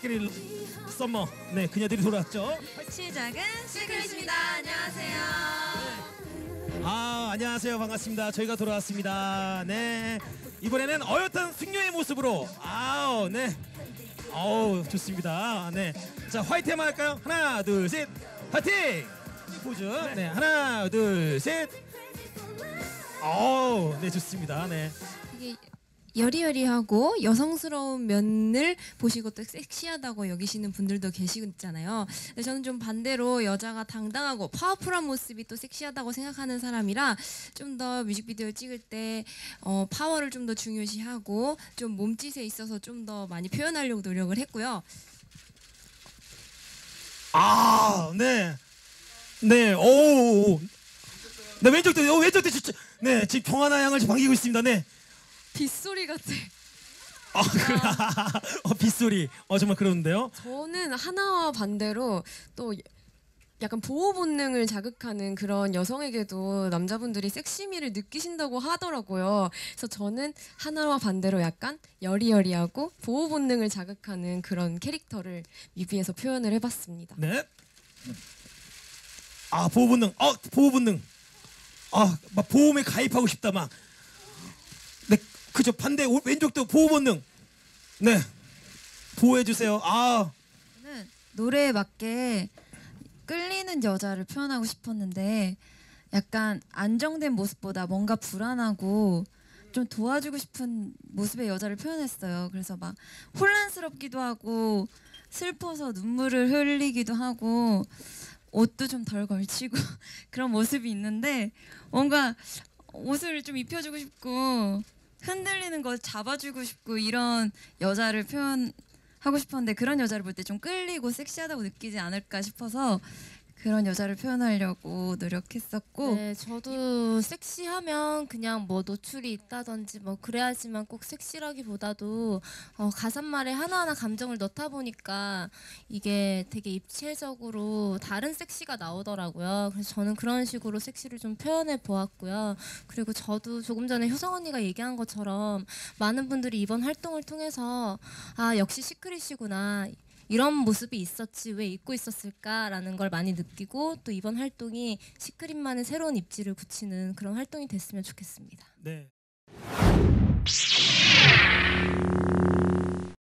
시크릿 썸머 네 그녀들이 돌아왔죠. 시작은 시크릿입니다. 안녕하세요. 아 안녕하세요 반갑습니다. 저희가 돌아왔습니다. 네 이번에는 어엿한 승려의 모습으로 아우 네 어우 좋습니다. 네자 화이팅 한번 할까요? 하나 둘셋 화이팅 포즈 네 하나 둘 셋. 어우 네 좋습니다. 네. 이게 여리여리하고 여성스러운 면을 보시고 또 섹시하다고 여기시는 분들도 계시잖아요. 근데 저는 좀 반대로 여자가 당당하고 파워풀한 모습이 또 섹시하다고 생각하는 사람이라 좀 더 뮤직비디오를 찍을 때 어, 파워를 좀 더 중요시하고 좀 몸짓에 있어서 좀 더 많이 표현하려고 노력을 했고요. 아, 네. 네, 오. 네, 왼쪽도, 어, 왼쪽도 진짜. 네, 지금 경하나 양을 반기고 있습니다. 네. 빗소리 같아. 아, 그, 어, 빗소리. 어, 정말 그러는데요. 저는 하나와 반대로 또 약간 보호 본능을 자극하는 그런 여성에게도 남자분들이 섹시미를 느끼신다고 하더라고요. 그래서 저는 하나와 반대로 약간 여리여리하고 보호 본능을 자극하는 그런 캐릭터를 뮤비에서 표현을 해봤습니다. 네. 아, 보호 본능. 어, 보호 본능. 아, 막 보험에 가입하고 싶다, 막. 네, 그죠. 반대, 오- 왼쪽도 보호 본능. 네. 보호해 주세요. 아, 저는 노래에 맞게 끌리는 여자를 표현하고 싶었는데 약간 안정된 모습보다 뭔가 불안하고 좀 도와주고 싶은 모습의 여자를 표현했어요. 그래서 막 혼란스럽기도 하고 슬퍼서 눈물을 흘리기도 하고 옷도 좀 덜 걸치고 그런 모습이 있는데 뭔가 옷을 좀 입혀주고 싶고 흔들리는 거 잡아주고 싶고 이런 여자를 표현 하고 싶었는데 그런 여자를 볼 때 좀 끌리고 섹시하다고 느끼지 않을까 싶어서 그런 여자를 표현하려고 노력했었고 네, 저도 섹시하면 그냥 뭐 노출이 있다든지 뭐 그래야지만 꼭 섹시라기보다도 어, 가사말에 하나하나 감정을 넣다 보니까 이게 되게 입체적으로 다른 섹시가 나오더라고요. 그래서 저는 그런 식으로 섹시를 좀 표현해 보았고요. 그리고 저도 조금 전에 효성 언니가 얘기한 것처럼 많은 분들이 이번 활동을 통해서 아 역시 시크릿이구나 이런 모습이 있었지 왜 잊고 있었을까라는 걸 많이 느끼고 또 이번 활동이 시크릿만의 새로운 입지를 굳히는 그런 활동이 됐으면 좋겠습니다. 네.